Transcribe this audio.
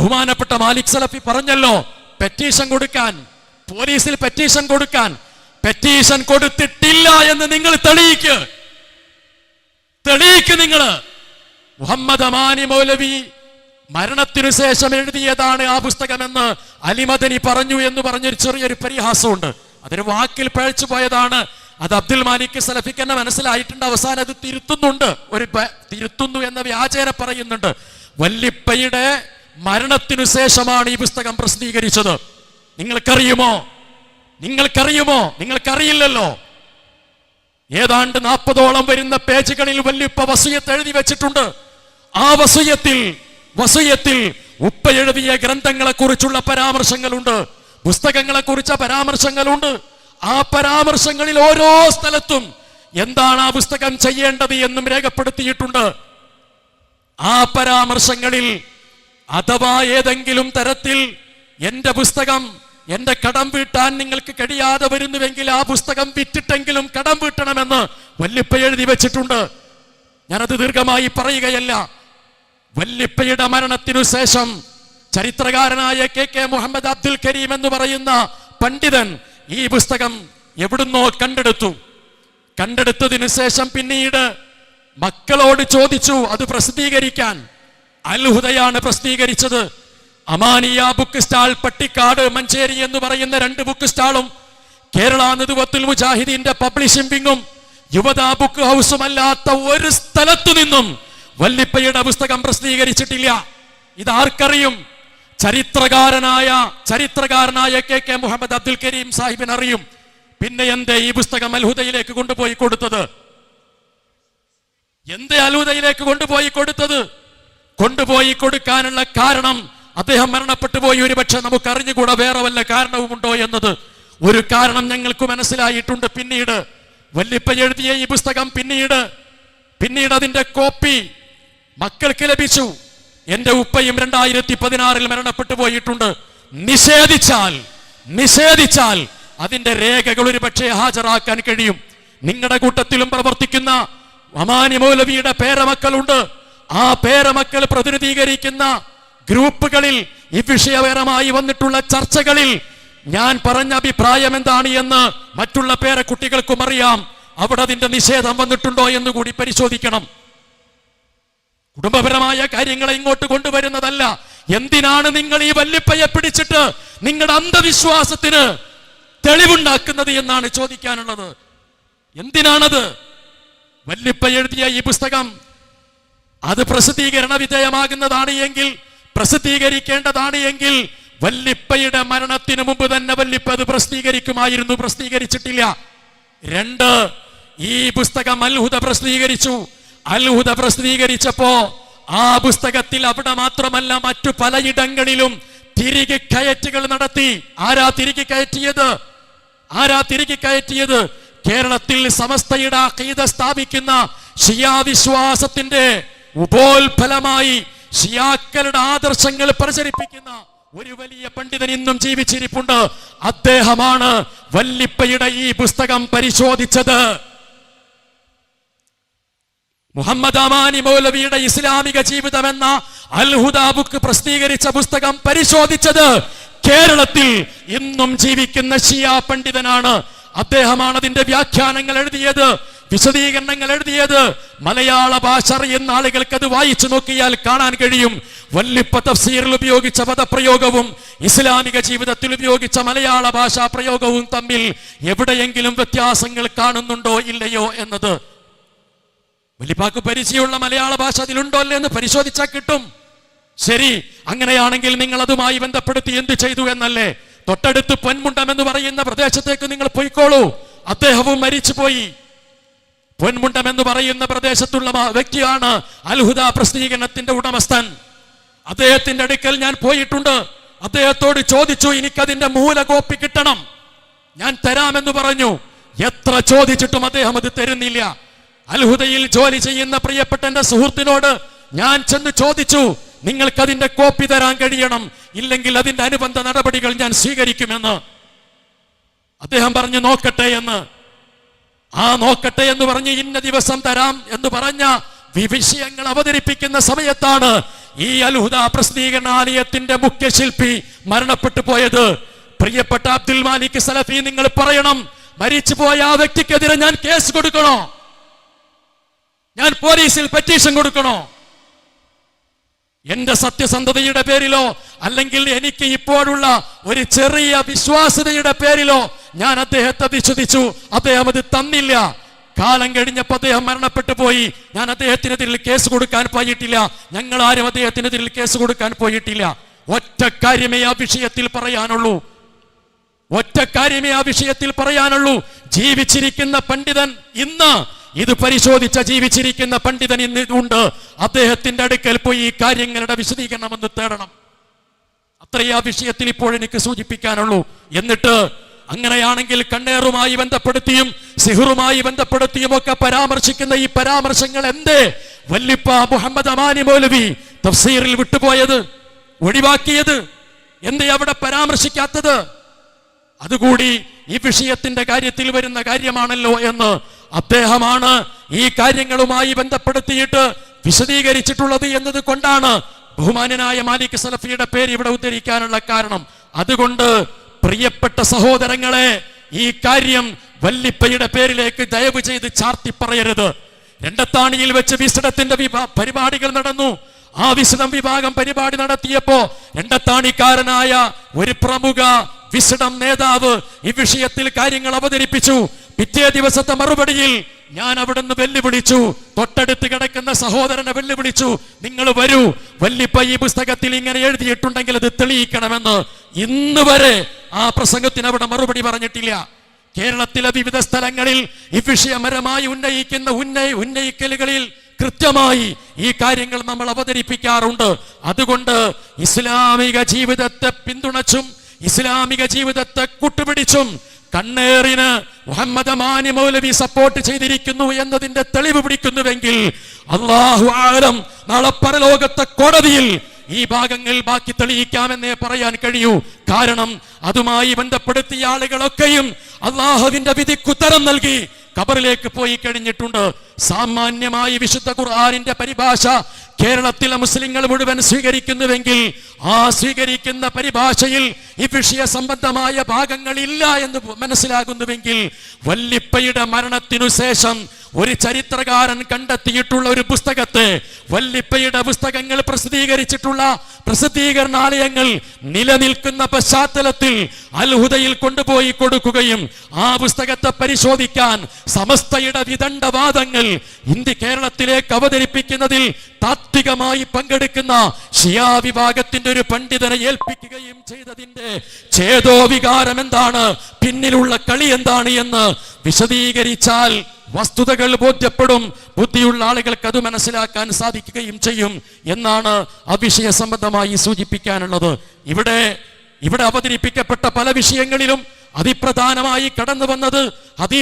ബഹുമാനപ്പെട്ട മാലിക് സലഫി പറഞ്ഞല്ലോ പെറ്റീഷൻ കൊടുക്കാൻ പോലീസിൽ പെറ്റീഷൻ കൊടുക്കാൻ. പെറ്റീഷൻ കൊടുത്തിട്ടില്ല എന്ന് നിങ്ങൾ തെളിയിക്ക്. തെളിയിക്ക് നിങ്ങൾ മുഹമ്മദ് അമാനി മൗലവി മരണത്തിനു ശേഷം എഴുതിയതാണ് ആ പുസ്തകമെന്ന് അലിമദനി പറഞ്ഞു എന്ന് പറഞ്ഞൊരു ചെറിയൊരു പരിഹാസമുണ്ട്. അതൊരു വാക്കിൽ പഴച്ചു പോയതാണ്. അത് അബ്ദുൽ മാലിക് സലഫിക്ക് തന്നെ മനസ്സിലായിട്ടുണ്ട്. അവസാനം അത് തിരുത്തുന്നുണ്ട്. ഒരു തിരുത്തുന്നു എന്ന വ്യാചേന പറയുന്നുണ്ട്. വല്ലിപ്പയുടെ മരണത്തിനു ശേഷമാണ് ഈ പുസ്തകം പ്രസിദ്ധീകരിച്ചത്. നിങ്ങൾക്കറിയുമോ? നിങ്ങൾക്കറിയുമോ? നിങ്ങൾക്കറിയില്ലല്ലോ. ഏതാണ്ട് നാൽപ്പതോളം വരുന്ന പേജുകളിൽ വല്യുപ്പ വസൂയത്ത് എഴുതി വെച്ചിട്ടുണ്ട്. ആ വസൂയത്തിൽ വസൂയത്തിൽ ഉപ്പ എഴുതിയ ഗ്രന്ഥങ്ങളെ കുറിച്ചുള്ള പരാമർശങ്ങളുണ്ട്. പുസ്തകങ്ങളെ കുറിച്ച പരാമർശങ്ങളുണ്ട്. ആ പരാമർശങ്ങളിൽ ഓരോ സ്ഥലത്തും എന്താണ് ആ പുസ്തകം ചെയ്യേണ്ടത് എന്നും രേഖപ്പെടുത്തിയിട്ടുണ്ട്. ആ പരാമർശങ്ങളിൽ അഥവാ ഏതെങ്കിലും തരത്തിൽ എന്റെ പുസ്തകം എന്റെ കടം വീട്ടാൻ നിങ്ങൾക്ക് കഴിയാതെ വരുന്നുവെങ്കിൽ ആ പുസ്തകം വിറ്റിട്ടെങ്കിലും കടം വീട്ടണമെന്ന് വല്ലിപ്പ എഴുതി വെച്ചിട്ടുണ്ട്. ഞാനത് ദീർഘമായി പറയുകയല്ല. വല്ലിപ്പയുടെ മരണത്തിനു ശേഷം ചരിത്രകാരനായ കെ കെ മുഹമ്മദ് അബ്ദുൽ കരീം എന്ന് പറയുന്ന പണ്ഡിതൻ ഈ പുസ്തകം എവിടുന്നോ കണ്ടെടുത്തു. കണ്ടെടുത്തതിനു ശേഷം പിന്നീട് മക്കളോട് ചോദിച്ചു അത് പ്രസിദ്ധീകരിക്കാൻ. അൽഹുദയാണ് പ്രസിദ്ധീകരിച്ചത്. അമാനിയ ബുക്ക് സ്റ്റാൾ പട്ടിക്കാട് മഞ്ചേരി എന്ന് പറയുന്ന രണ്ട് ബുക്ക് സ്റ്റാളും കേരള നിതുവത്തുൽ മുജാഹിദീന്റെ പബ്ലിഷിംഗ് വിങ്ങും യുവത ബുക്ക് ഹൗസും അല്ലാത്ത ഒരു സ്ഥലത്തു നിന്നും വല്ലിപ്പയുടെ പുസ്തകം പ്രസിദ്ധീകരിച്ചിട്ടില്ല. ഇതാർക്കറിയും? ചരിത്രകാരനായ ചരിത്രകാരനായ കെ കെ മുഹമ്മദ് അബ്ദുൽ കരീം സാഹിബിന് അറിയും. പിന്നെ എന്തേ ഈ പുസ്തകം അൽഹുദയിലേക്ക് കൊണ്ടുപോയി കൊടുത്തത്? എന്തേ അൽഹുദയിലേക്ക് കൊണ്ടുപോയി കൊടുത്തത്? കൊണ്ടുപോയി കൊടുക്കാനുള്ള കാരണം അദ്ദേഹം മരണപ്പെട്ടു പോയി ഒരുപക്ഷെ നമുക്ക് അറിഞ്ഞുകൂടാ വേറെ വല്ല കാരണവുമുണ്ടോ എന്നത്. ഒരു കാരണം ഞങ്ങൾക്ക് മനസ്സിലായിട്ടുണ്ട് പിന്നീട്. വല്ലിപ്പ എഴുതിയ ഈ പുസ്തകം പിന്നീട്. പിന്നീട് അതിന്റെ കോപ്പി മക്കൾക്ക് ലഭിച്ചു. എന്റെ ഉപ്പയും രണ്ടായിരത്തി പതിനാറിൽ മരണപ്പെട്ടു പോയിട്ടുണ്ട്. നിഷേധിച്ചാൽ നിഷേധിച്ചാൽ അതിന്റെ രേഖകൾ ഒരു പക്ഷേ ഹാജരാക്കാൻ കഴിയും. നിങ്ങളുടെ കൂട്ടത്തിലും പ്രവർത്തിക്കുന്ന അമാനി മൗലവിയുടെ പേരമക്കളുണ്ട്. ആ പേരമക്കൾ പ്രതിനിധീകരിക്കുന്ന ഗ്രൂപ്പുകളിൽ ഈ വിഷയപരമായി വന്നിട്ടുള്ള ചർച്ചകളിൽ ഞാൻ പറഞ്ഞ അഭിപ്രായം എന്താണ് എന്ന് മറ്റുള്ള പേരക്കുട്ടികൾക്കും അറിയാം. അവിടെ അതിന്റെ നിഷേധം വന്നിട്ടുണ്ടോ എന്ന് കൂടി പരിശോധിക്കണം. കുടുംബപരമായ കാര്യങ്ങളെ ഇങ്ങോട്ട് കൊണ്ടുവരുന്നതല്ല. എന്തിനാണ് നിങ്ങൾ ഈ വല്ലിപ്പയെ പിടിച്ചിട്ട് നിങ്ങളുടെ അന്ധവിശ്വാസത്തിന് തെളിവുണ്ടാക്കുന്നത് എന്നാണ് ചോദിക്കാനുള്ളത്. എന്തിനാണത്? വല്ലിപ്പ എഴുതിയ ഈ പുസ്തകം അത് പ്രസിദ്ധീകരണ വിധേയമാകുന്നതാണ് എങ്കിൽ പ്രസിദ്ധീകരിക്കേണ്ടതാണ് എങ്കിൽ വല്ലിപ്പയുടെ മരണത്തിന് മുമ്പ് തന്നെ വല്ലിപ്പ അത് പ്രസിദ്ധീകരിക്കുമായിരുന്നു പ്രസിദ്ധീകരിച്ചിട്ടില്ല. രണ്ട് ഈ പുസ്തകം അൽഹുദ പ്രസിദ്ധീകരിച്ചു. അൽഹുദ പ്രസിദ്ധീകരിച്ചപ്പോ ആ പുസ്തകത്തിൽ അവിടെ മാത്രമല്ല മറ്റു പലയിടങ്ങളിലും തിരികെ കയറ്റുകൾ നടത്തി. ആരാ തിരികെ കയറ്റിയത്? ആരാ തിരികെ കയറ്റിയത്? കേരളത്തിൽ സമസ്തയുടെ സ്ഥാപിക്കുന്ന ഷിയാ വിശ്വാസത്തിന്റെ ഉപോത്ഫലമായി ഷിയാക്കളുടെ ആദർശങ്ങൾ പ്രചരിപ്പിക്കുന്ന ഒരു വലിയ പണ്ഡിതൻ ഇന്നും ജീവിച്ചിരിപ്പുണ്ട്. അദ്ദേഹമാണ് വല്ലിപ്പയുടെ ഈ പുസ്തകം പരിശോധിച്ചത്. മുഹമ്മദ് അമാനി മൗലവിയുടെ ഇസ്ലാമിക ജീവിതം എന്ന അൽഹുദ ബുക്ക് പ്രസിദ്ധീകരിച്ച പുസ്തകം പരിശോധിച്ചത്. കേരളത്തിൽ ഇന്നും ജീവിക്കുന്ന ഷിയ പണ്ഡിതനാണ്. അദ്ദേഹമാണ് അതിന്റെ വ്യാഖ്യാനങ്ങൾ എഴുതിയത് വിശദീകരണങ്ങൾ എഴുതിയത്. മലയാള ഭാഷ അറിയുന്ന ആളുകൾക്ക് അത് വായിച്ചു നോക്കിയാൽ കാണാൻ കഴിയും. വല്ലിപ്പ തഫ്സീറിൽ ഉപയോഗിച്ച പദപ്രയോഗവും ഇസ്ലാമിക ജീവിതത്തിൽ ഉപയോഗിച്ച മലയാള ഭാഷാ പ്രയോഗവും തമ്മിൽ എവിടെയെങ്കിലും വ്യത്യാസങ്ങൾ കാണുന്നുണ്ടോ ഇല്ലയോ എന്നത്? വലിപ്പാക്ക് പരിചയമുള്ള മലയാള ഭാഷ അതിലുണ്ടോ അല്ലേ എന്ന് പരിശോധിച്ചാൽ കിട്ടും. ശരി അങ്ങനെയാണെങ്കിൽ നിങ്ങൾ അതുമായി ബന്ധപ്പെടുത്തി എന്ത് ചെയ്തു എന്നല്ലേ? തൊട്ടടുത്ത് പൊന്മുണ്ടം എന്ന് പറയുന്ന പ്രദേശത്തേക്ക് നിങ്ങൾ പോയിക്കോളൂ. അദ്ദേഹവും മരിച്ചുപോയി. പൊന്മുണ്ടം എന്ന് പറയുന്ന പ്രദേശത്തുള്ള വ്യക്തിയാണ് അൽഹുദ പ്രസിദ്ധീകരണത്തിന്റെ ഉടമസ്ഥൻ. അദ്ദേഹത്തിന്റെ അടുക്കൽ ഞാൻ പോയിട്ടുണ്ട്. അദ്ദേഹത്തോട് ചോദിച്ചു എനിക്കതിന്റെ മൂലകോപ്പി കിട്ടണം. ഞാൻ തരാമെന്ന് പറഞ്ഞു. എത്ര ചോദിച്ചിട്ടും അദ്ദേഹം അത് തരുന്നില്ല. അൽഹുദയിൽ ജോലി ചെയ്യുന്ന പ്രിയപ്പെട്ട എന്റെ സുഹൃത്തിനോട് ഞാൻ ചെന്ന് ചോദിച്ചു നിങ്ങൾക്ക് അതിന്റെ കോപ്പി തരാൻ കഴിയണം. ഇല്ലെങ്കിൽ അതിന്റെ അനുബന്ധ നടപടികൾ ഞാൻ സ്വീകരിക്കുമെന്ന്. അദ്ദേഹം പറഞ്ഞു നോക്കട്ടെ എന്ന്. ആ നോക്കട്ടെ എന്ന് പറഞ്ഞ് ഇന്ന ദിവസം തരാം എന്ന് പറഞ്ഞ വിഷയങ്ങൾ അവതരിപ്പിക്കുന്ന സമയത്താണ് ഈ അൽഹുദ പ്രസിദ്ധീകരണാലയത്തിന്റെ മുഖ്യശില്പി മരണപ്പെട്ടു പോയത്. പ്രിയപ്പെട്ട അബ്ദുൽ മാലിക് സലഫി നിങ്ങൾ പറയണം മരിച്ചു പോയ ആ വ്യക്തിക്കെതിരെ ഞാൻ കേസ് കൊടുക്കണോ? ഞാൻ പോലീസിൽ പെറ്റീഷൻ കൊടുക്കണോ? എന്റെ സത്യസന്ധതയുടെ പേരിലോ അല്ലെങ്കിൽ എനിക്ക് ഇപ്പോഴുള്ള ഒരു ചെറിയ വിശ്വാസ്യതയുടെ പേരിലോ ഞാൻ അദ്ദേഹത്തെ വിശ്വസിച്ചു. അദ്ദേഹം അത് തന്നില്ല. കാലം കഴിഞ്ഞപ്പോൾ അദ്ദേഹം മരണപ്പെട്ടു പോയി. ഞാൻ അദ്ദേഹത്തിനെതിരിൽ കേസ് കൊടുക്കാൻ പോയിട്ടില്ല. ഞങ്ങൾ ആരും അദ്ദേഹത്തിനെതിരിൽ കേസ് കൊടുക്കാൻ പോയിട്ടില്ല. ഒറ്റ കാര്യമേ ആ വിഷയത്തിൽ പറയാനുള്ളൂ. ഒറ്റ കാര്യമേ ആ വിഷയത്തിൽ പറയാനുള്ളൂ. ജീവിച്ചിരിക്കുന്ന പണ്ഡിതൻ ഇന്ന് ഇത് പരിശോധിച്ച ജീവിച്ചിരിക്കുന്ന പണ്ഡിതൻ ഇന്ന് ഉണ്ട് അദ്ദേഹത്തിന്റെ അടുക്കൽ പോയി ഈ കാര്യങ്ങളുടെ വിശദീകരണം ഒന്ന് തേടണം. അത്രയേ ആ വിഷയത്തിൽ ഇപ്പോൾ എനിക്ക് സൂചിപ്പിക്കാനുള്ളൂ. എന്നിട്ട് അങ്ങനെയാണെങ്കിൽ കണ്ണേറുമായി ബന്ധപ്പെടുത്തിയും സിഹറുമായി ബന്ധപ്പെടുത്തിയും ഒക്കെ പരാമർശിക്കുന്ന ഈ പരാമർശങ്ങൾ എന്തേ? വല്ലിപ്പ മുഹമ്മദ് അമാനി മൗലവി തഫ്സീറിൽ വിട്ടുപോയത് ഒഴിവാക്കിയത് എന്തേ അവിടെ പരാമർശിക്കാത്തത്? അതുകൂടി ഈ വിഷയത്തിന്റെ കാര്യത്തിൽ വരുന്ന കാര്യമാണല്ലോ എന്ന് അദ്ദേഹമാണ് ഈ കാര്യങ്ങളുമായി ബന്ധപ്പെടുത്തിയിട്ട് വിശദീകരിച്ചിട്ടുള്ളത് എന്നത് കൊണ്ടാണ് ബഹുമാനനായ മാലിക് സലഫിയുടെ പേര് ഇവിടെ ഉദ്ധരിക്കാനുള്ള കാരണം. അതുകൊണ്ട് പ്രിയപ്പെട്ട സഹോദരങ്ങളെ ഈ കാര്യം വല്ലിപ്പയുടെ പേരിലേക്ക് ദയവ് ചെയ്ത് ചാർത്തി പറയരുത്. രണ്ടത്താണിയിൽ വെച്ച് വിസടത്തിന്റെ പരിപാടികൾ നടന്നു. ആ വിശദം വിഭാഗം പരിപാടി നടത്തിയപ്പോ രണ്ടത്താണിക്കാരനായ ഒരു പ്രമുഖ വിസടം നേതാവ് ഈ വിഷയത്തിൽ കാര്യങ്ങൾ അവതരിപ്പിച്ചു. പിറ്റേ ദിവസത്തെ മറുപടിയിൽ ഞാൻ അവിടുന്ന് വെല്ലുവിളിച്ചു. തൊട്ടടുത്ത് കിടക്കുന്ന സഹോദരനെ വെല്ലുവിളിച്ചു. നിങ്ങൾ വരൂ. വല്ലിപ്പ ഈ പുസ്തകത്തിൽ ഇങ്ങനെ എഴുതിയിട്ടുണ്ടെങ്കിൽ അത് തെളിയിക്കണമെന്ന്. ഇന്ന് വരെ ആ പ്രസംഗത്തിന് അവിടെ മറുപടി പറഞ്ഞിട്ടില്ല. കേരളത്തിലെ വിവിധ സ്ഥലങ്ങളിൽ ഈ വിഷയമരമായി ഉന്നയിക്കുന്ന ഉന്നയി ഉന്നയിക്കലുകളിൽ കൃത്യമായി ഈ കാര്യങ്ങൾ നമ്മൾ അവതരിപ്പിക്കാറുണ്ട്. അതുകൊണ്ട് ഇസ്ലാമിക ജീവിതത്തെ പിന്തുണച്ചും ഇസ്ലാമിക ജീവിതത്തെ കൂട്ടുപിടിച്ചും കണ്ണേറിന് മുഹമ്മദ് മാനി മൗലവി സപ്പോർട്ട് ചെയ്തിരിക്കുന്നു എന്നതിന്റെ തെളിവ് പിടിക്കുന്നുവെങ്കിൽ അള്ളാഹു ആലം നാളെ പരലോകത്തെ കോടതിയിൽ ഈ ഭാഗങ്ങൾ ബാക്കി തെളിയിക്കാമെന്നേ പറയാൻ കഴിയൂ. കാരണം അതുമായി ബന്ധപ്പെടുത്തിയ ആളുകളൊക്കെയും അള്ളാഹുവിന്റെ വിധിക്കുത്തരം നൽകി ഖബറിലേക്ക് പോയി കഴിഞ്ഞിട്ടുണ്ട്. സാമാന്യമായി വിശുദ്ധ ഖുർആാനിന്റെ പരിഭാഷ കേരളത്തിലെ മുസ്ലിങ്ങൾ മുഴുവൻ സ്വീകരിക്കുന്നുവെങ്കിൽ ആ സ്വീകരിക്കുന്ന പരിഭാഷയിൽ ഈ വിഷയ സംബന്ധമായ ഭാഗങ്ങളില്ല എന്ന് മനസ്സിലാകുന്നുവെങ്കിൽ വല്ലിപ്പയുടെ മരണത്തിനു ശേഷം ഒരു ചരിത്രകാരൻ കണ്ടെത്തിയിട്ടുള്ള ഒരു പുസ്തകത്തെ വല്ലിപ്പയുടെ പുസ്തകങ്ങൾ പ്രസിദ്ധീകരിച്ചിട്ടുള്ള പ്രസിദ്ധീകരണാലയങ്ങൾ നിലനിൽക്കുന്ന പശ്ചാത്തലത്തിൽ അൽഹുദയിൽ കൊണ്ടുപോയി കൊടുക്കുകയും ആ പുസ്തകത്തെ പരിശോധിക്കാൻ സമസ്തയുടെ വിദണ്ഡവാദങ്ങൾ ഇന്ത്യ കേരളത്തിലേക്ക് അവതരിപ്പിക്കുന്നതിൽ താത്വികമായി പങ്കെടുക്കുന്ന ഷിയാ വിഭാഗത്തിന്റെ ഒരു പണ്ഡിതനെ ഏൽപ്പിക്കുകയും ചെയ്തതിന്റെ ഛേദോവികാരം എന്താണ്? പിന്നിലുള്ള കളി എന്താണ് എന്ന് വിശദീകരിച്ചാൽ വസ്തുതകൾ ബോധ്യപ്പെടും ബുദ്ധിയുള്ള ആളുകൾക്ക് അത് മനസ്സിലാക്കാൻ സാധിക്കുകയും ചെയ്യും എന്നാണ് ആ വിഷയ സംബന്ധമായി സൂചിപ്പിക്കാനുള്ളത്. ഇവിടെ ഇവിടെ അവതരിപ്പിക്കപ്പെട്ട പല വിഷയങ്ങളിലും അതിപ്രധാനമായി കടന്നു വന്നത് അതി